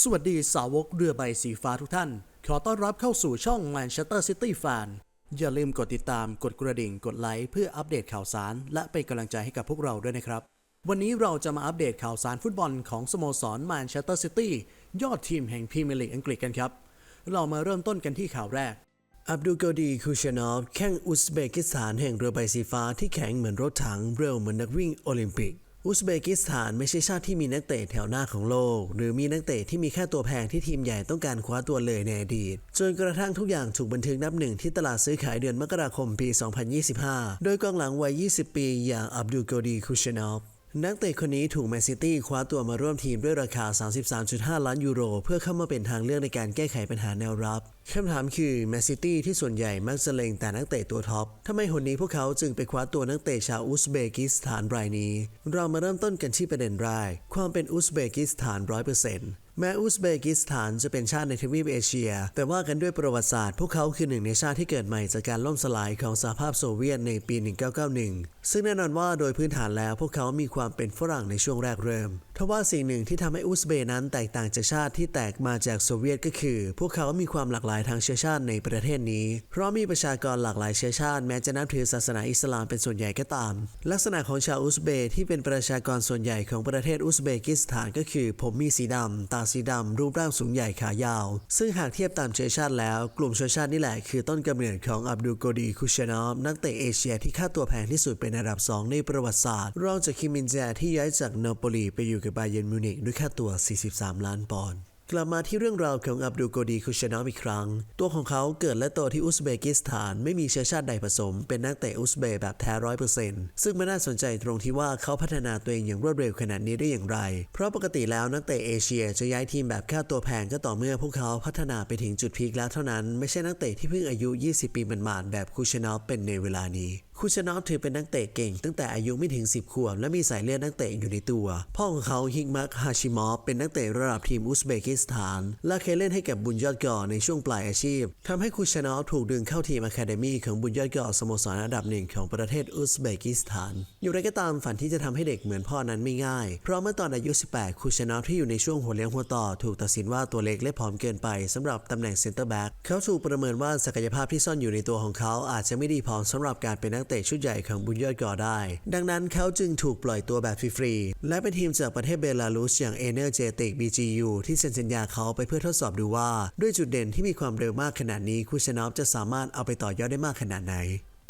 สวัสดีสาวกเรือใบสีฟ้าทุกท่าน ขอต้อนรับเข้าสู่ช่อง Manchester City Fan อย่าลืมกดติดตามกดกระดิ่งกดไลค์เพื่ออัปเดตข่าวสาร และเป็นกำลังใจให้กับพวกเราด้วยนะครับ วันนี้เราจะมาอัปเดตข่าวสารฟุตบอลของสโมสร Manchester City ยอดทีมแห่งพรีเมียร์ลีกอังกฤษกันครับ เรามาเริ่มต้นกันที่ข่าวแรก อับดุลกอดีคูชานอฟแข่งอุซเบกิสถานแห่งเรือใบสีฟ้าที่แข็งเหมือนรถถังเร็วเหมือนนักวิ่งโอลิมปิก อุซเบกิสถานไม่ใช่ชาติที่มีนักเตะแถวหน้าของโลก หรือมีนักเตะที่มีค่าตัวแพงที่ทีมใหญ่ต้องการคว้าตัวเลยในอดีต จนกระทั่งทุกอย่างถูกบันทึกนับหนึ่งที่ตลาดซื้อขายเดือนมกราคมปี 2025 โดยกองหลังวัย 20 ปีอย่างอับดุลกอดีคูชานอฟ นักเตะคนนี้ถูกแมนซิตี้คว้าตัวมาร่วมทีมด้วยราคา 33.5 ล้านยูโร เพื่อเข้ามาเป็นทางเลือกในการแก้ไขปัญหาแนวรับ คำถามคือแมนซิตี้ที่ส่วนใหญ่มักจะเล็งแต่นักเตะตัวท็อปทำไมหนนี้พวกเขาจึงไปคว้าตัวนักเตะชาวอุซเบกิสถานรายนี้ เรามาเริ่มต้นกันที่ประเด็นแรกความเป็นอุซเบกิสถาน100% แม้อุซเบกิสถานจะเป็นชาติในทวีปเอเชีย แต่ว่ากันด้วยประวัติศาสตร์ พวกเขาคือหนึ่งในชาติที่เกิดใหม่จากการล่มสลายของสหภาพโซเวียตในปี 1991 ซึ่งแน่นอนว่าโดยพื้นฐานแล้วพวกเขามีความเป็นฝรั่งในช่วงแรกเริ่ม ทว่าสิ่งหนึ่งที่ทำให้อุซเบย์นั้นแตกต่างจากชาติที่แตกมาจากโซเวียตก็คือ พวกเขามีความหลากหลายทางเชื้อชาติในประเทศนี้ เพราะมีประชากรหลากหลายเชื้อชาติแม้จะนับถือศาสนาอิสลามเป็นส่วนใหญ่ก็ตาม ลักษณะของชาวอุซเบย์ที่เป็นประชากรส่วนใหญ่ของประเทศอุซเบกิสถานก็คือผมมีสีดำตาสีดำรูปร่างสูงใหญ่ขายาว ซึ่งหากเทียบตามเชื้อชาติแล้ว กลุ่มเชื้อชาตินี่แหละคือต้นกำเนิดของอับดุลโกดีคุชนอมนักเตะเอเชียที่ค่าตัวแพงที่สุดเป็นอันดับสองในประวัติศาสตร์รองจากคิมินแจที่ย้ายจากนาโปลีไปอยู่กับบาเยนมิวนิกด้วยค่าตัว 43 ล้านปอนด์ กลับมาที่เรื่องราวของอับดุลโกดีคุชนอฟอีกครั้ง ตัวของเขาเกิดและโตที่อุซเบกิสถานไม่มีเชื้อชาติใดผสม เป็นนักเตะอุซเบย์แบบแท้ร้อยเปอร์เซ็นต์ซึ่งมันน่าสนใจตรงที่ว่าเขาพัฒนาตัวเองอย่างรวดเร็วขนาดนี้ได้อย่างไร เพราะปกติแล้วนักเตะเอเชียจะย้ายทีมแบบค่าตัวแพงก็ต่อเมื่อพวกเขาพัฒนาไปถึงจุดพีคแล้วเท่านั้น ไม่ใช่นักเตะที่เพิ่งอายุ 20 ปีหมาดๆแบบคุชนอฟเป็นในเวลานี้ คูชานอฟถือเป็นนักเตะเก่งตั้งแต่อายุไม่ถึง 10 ขวบ และมีสายเลือดนักเตะอยู่ในตัว พ่อของเขาฮิกมักฮาชิมอฟเป็นนักเตะระดับทีมอุซเบกิสถาน และเคยเล่นให้กับบุญยอดก่อในช่วงปลายอาชีพทำให้คูชานอฟถูกดึงเข้าทีมอะคาเดมีของบุญยอดก่อสโมสรอันดับหนึ่งของประเทศอุซเบกิสถาน อยู่ไรก็ตามฝันที่จะทำให้เด็กเหมือนพ่อนั้นไม่ง่าย เพราะเมื่อตอนอายุ 18 คูชานอฟที่อยู่ในช่วงหัวเลี้ยงหัวต่อ ถูกตัดสินว่าตัวเล็กและผอมเกินไปสำหรับตำแหน่งเซนเตอร์แบ็กเขาถูกประเมินว่าศักยภาพที่ซ่อนอยู่ในตัวของเขาอาจจะไม่ดีพอสำหรับการเป็นนักเตะชุดใหญ่ของบุญยอดก่อได้ ดังนั้นเขาจึงถูกปล่อยตัวแบบฟรีๆ และเป็นทีมจากประเทศเบลารุสอย่างเอเนอร์เจติกบีจียูที่เซ็นสัญญาเขาไปเพื่อทดสอบดูว่า ด้วยจุดเด่นที่มีความเร็วมากขนาดนี้คูชานอฟจะสามารถเอาไปต่อยอดได้มากขนาดไหน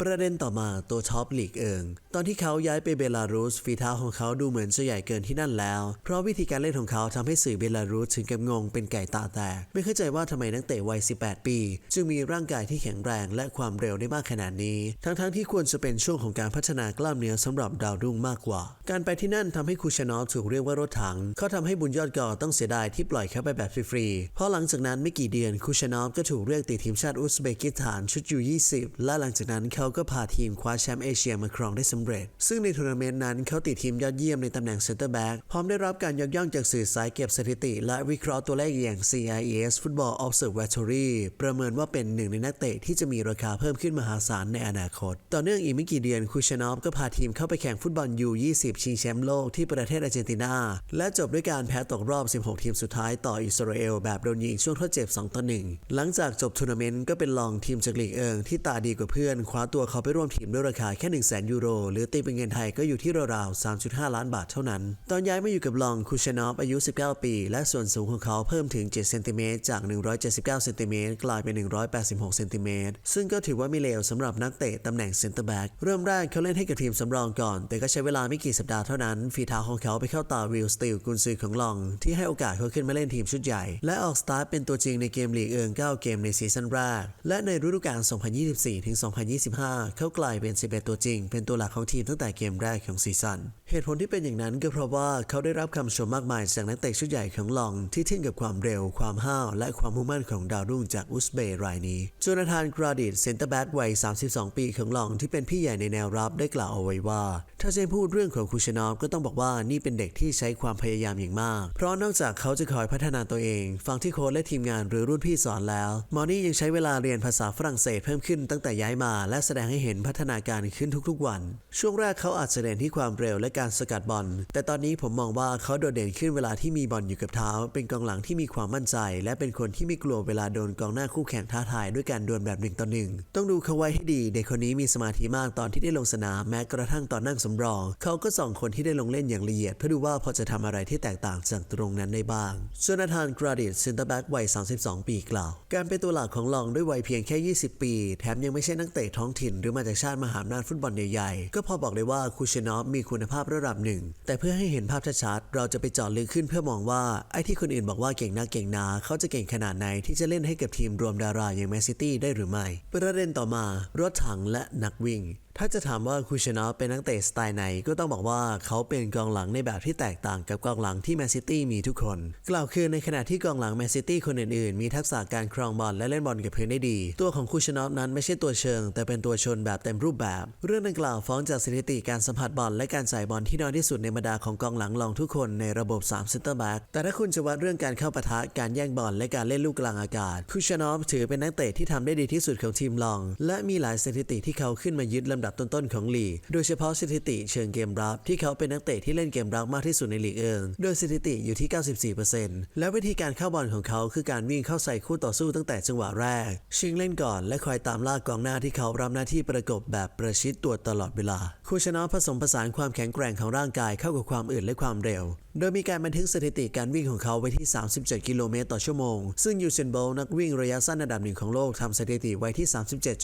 ประเด็นต่อมาตัวท็อปลีกเอิงตอนที่เขาย้ายไปเบลารุสฝีเท้าของเขาดูเหมือนจะใหญ่เกินที่นั่นแล้ว เพราะวิธีการเล่นของเขาทำให้สื่อเบลารุสถึงกับงงเป็นไก่ตาแตก ไม่เข้าใจว่าทำไมนักเตะวัย 18 ปี จึงมีร่างกายที่แข็งแรงและความเร็วได้มากขนาดนี้ ทั้งๆทที่ควรจะเป็นช่วงของการพัฒนากล้ามเนื้อสำหรับดาวรุ่งมากกว่า การไปที่นั่นทำให้คูชานอฟถูกเรียกว่ารถถัง เขาทำให้บุญยอดก่อต้องเสียดายที่ปล่อยเขาไปแบบฟรีๆเพราะหลังจากนั้นไม่กี่เดือนคูชานอฟก็ถูกเรียกติดทีมชาติอุซเบกิสถานชุดยู20และหลังจากนั้นเขาาก็พาทีมคว้าแชมป์เอเชียมาครองได้สำเร็จ ซึ่งในทัวร์นาเมนต์นั้นเขาติดทีมยอดเยี่ยมในตำแหน่งเซนเตอร์แบ็กพร้อมได้รับการยกย่องจากสื่อสายเก็บสถิติ และวิเคราะห์ตัวเลขอย่าง CIS Football Observatory ประเมินว่าเป็นหนึ่งในนักเตะที่จะมีราคาเพิ่มขึ้นมหาศาลในอนาคต ต่อเนื่องอีกไม่กี่เดือนคูชานอฟก็พาทีมเข้าไปแข่งฟุตบอล U20 ชิงแชมป์โลกที่ประเทศอาร์เจนตินาและจบด้วยการแพ้ตกรอบ 16 ทีมสุดท้ายต่ออิสราเอลแบบโดนยิงช่วงทดเจ็บ2ต่อ1หลังจากจบทัวร์นาเมนต์ก็เป็นรองทีมจากลีกเอิงที่ตาดีกว่าเพื่อนคว้าตัวเขาไปร่วมทีมด้วยราคาแค่ 1 0 0 0 0แสนยูโร หรือตีเป็นเงินไทยก็อยู่ที่ราวๆ 3.5 ล้านบาทเท่านั้น ตอนย้ายมาอยู่กับลองคูชนอฟอายุ 19 ปี และส่วนสูงของเขาเพิ่มถึง 7 เซนติเมตรจาก 179 เซนติเมตรกลายเป็น 186 เซนติเมตร ซึ่งก็ถือว่ามีเลวสำหรับนักเตะตำแหน่งเซนเตอร์แบ็กเริ่มแรกเขาเล่นให้กับทีมสำรองก่อน แต่ก็ใช้เวลาไม่กี่สัปดาห์เท่านั้น ฝีเท้าของเขาไปเข้าตาวิลสติลกุนซือของลอง ที่ให้โอกาสเขาขึ้นมาเล่นทีมชุดใหญ่ และออกสตาร์ทเป็นตัวจริงในเกมลีกเอิง9เกมในซีซั่นแรกและในฤดูกาล2024-2025 5 เขากลายเป็น 11 ตัวจริง เป็นตัวหลักของทีมตั้งแต่เกมแรกของซีซั่น เหตุผลที่เป็นอย่างนั้นก็เพราะว่าเขาได้รับคำชมมากมายจากนักเตะชุดใหญ่ของลอง ที่ทิ้งกับความเร็ว ความห้าว และความมุ่งมั่นของดาวรุ่งจากอุสเบรายนี้จูนาธานกราดิดเซนเตอร์แบ็กวัย 32 ปีของลองที่เป็นพี่ใหญ่ในแนวรับได้กล่าวเอาไว้ว่า ถ้าจะพูดเรื่องของคูชนอฟก็ต้องบอกว่านี่เป็นเด็กที่ใช้ความพยายามอย่างมาก เพราะนอกจากเขาจะคอยพัฒนาตัวเอง ฟังที่โค้ชและทีมงานหรือรุ่นพี่สอนแล้ว มอนี่ยังใช้เวลาเรียนภาษาฝรั่งเศสเพิ่มขึ้นตั้งแต่ย้ายมาและสดงให้เห็นพัฒนาการขึ้นทุกๆวัน ช่วงแรกเขาอาจจะเด่นที่ความเร็วและการสกัดบอล แต่ตอนนี้ผมมองว่าเขาโดดเด่นขึ้นเวลาที่มีบอลอยู่กับเท้า เป็นกองหลังที่มีความมั่นใจ และเป็นคนที่ไม่กลัวเวลาโดนกองหน้าคู่แข่งท้าทายด้วยการดวลแบบหนึ่งต่อหนึ่งต้องดูเขาไว้ให้ดี เด็กคนนี้มีสมาธิมากตอนที่ได้ลงสนามแม้กระทั่งตอนนั่งสำรอง เขาก็ส่องคนที่ได้ลงเล่นอย่างละเอียด เพื่อดูว่าพอจะทำอะไรที่แตกต่างจากตรงนั้นได้บ้างโจนาธานกราดิตเซนเตอร์แบ็กวัย 32 ปีกล่าว การเป็นตัวหลักของลองด้วยวัยเพียงแค่ 20 ปี แถมยังไม่ใช่นักเตะท้องถิ่นหรือมาจากชาติมหาอำนาจฟุตบอลใหญ่ๆ ก็พอบอกเลยว่าคูชนอฟมีคุณภาพระดับหนึ่ง แต่เพื่อให้เห็นภาพชัดๆ เราจะไปจอดลึกขึ้นเพื่อมองว่าไอ้ที่คนอื่นบอกว่าเก่งนักเก่งหนาเขาจะเก่งขนาดไหนที่จะเล่นให้กับทีมรวมดาราอย่างแมนซิตี้ได้หรือไม่ ประเด็นต่อมารถถังและนักวิ่ง ถ้าจะถามว่าคูชนอฟเป็นนักเตะสไตล์ไหนก็ต้องบอกว่าเขาเป็นกองหลังในแบบที่แตกต่างกับกองหลังที่แมนซิตี้มีทุกคน กล่าวคือในขณะที่กองหลังแมนซิตี้คนอื่นๆ มีทักษะการครองบอลและเล่นบอลกับพื้นได้ดี ตัวของคูชนอฟนั้นไม่ใช่ตัวเชิง แต่เป็นตัวชนแบบเต็มรูปแบบ เรื่องดังกล่าวฟ้องจากสถิติการสัมผัสบอลและการจ่ายบอลที่น้อยที่สุดในบรรดาของกองหลังลองทุกคนในระบบ3เซนเตอร์แบ็กแต่ถ้าคุณจะวัดเรื่องการเข้าปะทะการแย่งบอลและการเล่นลูกกลางอากาศคูชนอฟถือเป็นนักเตะที่ทำได้ดีที่สุดของทีมลอง และมีหลายสถิติที่เขาขึ้นมายึดลำดับต้นๆของลีก โดยเฉพาะสถิติเชิงเกมรับ ที่เขาเป็นนักเตะที่เล่นเกมรับมากที่สุดในลีกเอิงโดยสถิติอยู่ที่ 94%และวิธีการเข้าบอลของเขาคือการวิ่งเข้าใส่คู่ต่อสู้ตั้งแต่จังหวะแรก ชิงเล่นก่อนและคอยตามล่ากองหน้าที่เขารับหน้าที่ประกบแบบประชิดตัวตลอดเวลา คูชนอฟผสมผสานความแข็งแกร่งของร่างกายเข้ากับความอื่นและความเร็ว โดยมีการบันทึกสถิติการวิ่งของเขาไว้ที่ 37 กิโลเมตรต่อชั่วโมง ซึ่งยูเซนโบลนักวิ่งระยะสั้นอันดับหนึ่งของโลกทำสถิติไว้ที่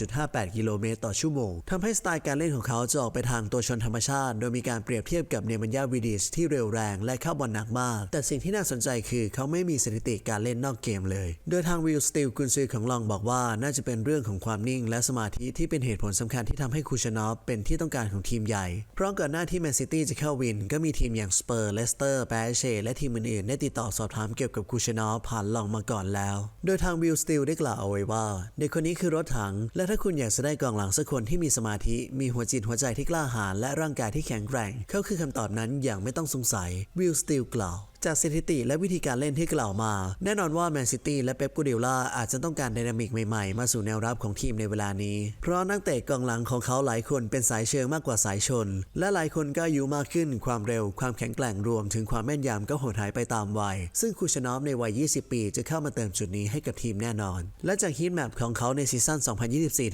37.58 กิโลเมตรต่อชั่วโมงทำให้สไตล์การเล่นของเขาจะออกไปทางตัวชนธรรมชาติ โดยมีการเปรียบเทียบกับเนมันยาวิดิสที่เร็วแรงและเข้าบอลหนักมาก แต่สิ่งที่น่าสนใจคือเขาไม่มีสถิติการเล่นนอกเกมเลย โดยทางวิลสติลกุนซือของลองบอกว่าน่าจะเป็นเรื่องของความนิ่ง และสมาธิที่เป็นเหตุผลสำคัญที่ทำให้คูชนอฟเป็นที่ต้องการของทีมใหญ่ เพราะก่อนหน้าที่แมนซิตี้จะเข้าวิน ก็มีทีมอย่างสเปอร์ เลสเตอร์แปเช่และทีมอื่นๆ ได้ติดต่อสอบถามเกี่ยวกับคูชนอฟผ่านลองมาก่อนแล้ว โดยทางวิลสติลได้กล่าวเอาไว้ว่าเด็กคนนี้คือรถถัง และถ้าคุณอยากจะได้กองหลังสักคนที่มีสมาธิมีหัวจิตหัวใจที่กล้าหาญและร่างกายที่แข็งแกร่ง เขาคือคำตอบนั้นอย่างไม่ต้องสงสัย วิลสติลกล่าวจากสถิติและวิธีการเล่นที่กล่าวมา แน่นอนว่าแมนซิตี้และเป๊ปกูดิล่าอาจจะต้องการไดนามิกใหม่ๆ มาสู่แนวรับของทีมในเวลานี้ เพราะนักเตะกองหลังของเขาหลายคนเป็นสายเชิงมากกว่าสายชน และหลายคนก็อายุมากขึ้นความเร็ว ความแข็งแกร่งรวมถึงความแม่นยำก็หดหายไปตามวัย ซึ่งคูชนอฟในวัย 20 ปีจะเข้ามาเติมจุดนี้ให้กับทีมแน่นอน และจากฮีทแมปของเขาในซีซั่น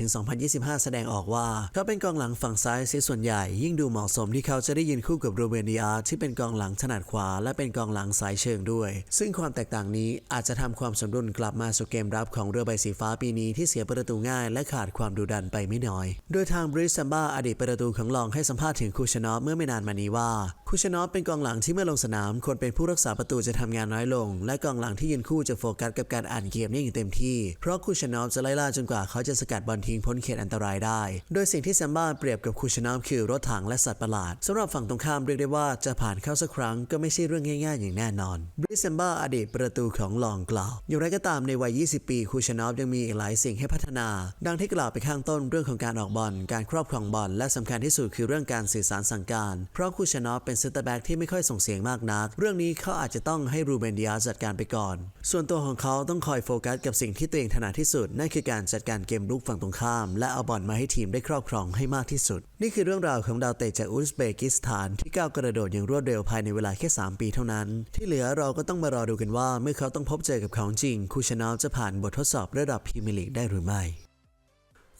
2024-2025 แสดงออกว่า เขาเป็นกองหลังฝั่งซ้ายเสียส่วนใหญ่ ยิ่งดูเหมาะสมที่เขาจะได้ยืนคู่กับโรเบนดิอาร์ที่เป็นกองหลังถนัดขวาและเป็นกองหลังสายเชิงด้วย ซึ่งความแตกต่างนี้อาจจะทำความสมดุลกลับมาสู่เกมรับของเรือใบสีฟ้าปีนี้ที่เสียประตูง่ายและขาดความดุดันไปไม่น้อย โดยทางบริสซัมบ้าอดีตประตูของลองให้สัมภาษณ์ถึงคูชานอฟเมื่อไม่นานมานี้ว่าคูชานอฟเป็นกองหลังที่เมื่อลงสนามควรเป็นผู้รักษาประตูจะทำงานน้อยลง และกองหลังที่ยืนคู่จะโฟกัสกับการอ่านเกมได้อย่างเต็มที่เพราะคูชานอฟจะไล่ล่าจนกว่าเขาจะสกัดบอลทิ้งพ้นเขตอันตรายได้ โดยสิ่งที่ซัมบ้าเปรียบกับคูชานอฟคือรถถังและสัตว์ประหลาดสำหรับฝั่งตรงข้ามเรียกได้ว่าจะผ่านเข้าสักครั้งก็ไม่ใช่เรื่องง่ายๆอย่างแน่นอนบริสซัมบ้าอดีตประตูของลองกล่าว อย่างไรก็ตามในวัย 20 ปีคูชานอฟยังมีอีกหลายสิ่งให้พัฒนา ดังที่กล่าวไปข้างต้นเรื่องของการออกบอล การครอบครองบอล และสำคัญที่สุดคือเรื่องการสื่อสารสั่งการ เพราะคูชานอฟเป็นเซนเตอร์แบ็กที่ไม่ค่อยส่งเสียงมากนัก เรื่องนี้เขาอาจจะต้องให้รูเบนดิอาสจัดการไปก่อน ส่วนตัวของเขาต้องคอยโฟกัสกับสิ่งที่ตัวเองถนัดที่สุด นั่นคือการจัดการเกมลุกฝั่งตรงข้าม และเอาบอลมาให้ทีมได้ครอบครองให้มากที่สุดนี่คือเรื่องราวของดาวเตะจากอุซเบกิสถานที่ก้าวกระโดดอย่างรวดเร็วภายในเวลาแค่ 3 ปีเท่านั้น ที่เหลือเราก็ต้องมารอดูกันว่า เมื่อเขาต้องพบเจอกับของจริง คูชนอฟจะผ่านบททดสอบระดับพรีเมียร์ลีกได้หรือไม่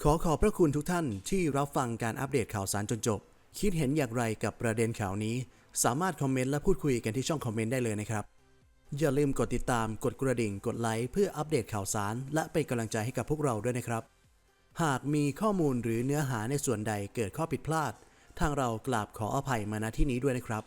ขอขอบพระคุณทุกท่านที่รับฟังการอัปเดตข่าวสารจนจบ คิดเห็นอย่างไรกับประเด็นข่าวนี้ สามารถคอมเมนต์และพูดคุยกันที่ช่องคอมเมนต์ได้เลยนะครับ อย่าลืมกดติดตามกดกระดิ่งกดไลค์เพื่ออัปเดตข่าวสาร และเป็นกำลังใจให้กับพวกเราด้วยนะครับ หากมีข้อมูลหรือเนื้อหาในส่วนใดเกิดข้อผิดพลาด ทางเรากราบขออภัยมาณที่นี้ด้วยนะครับ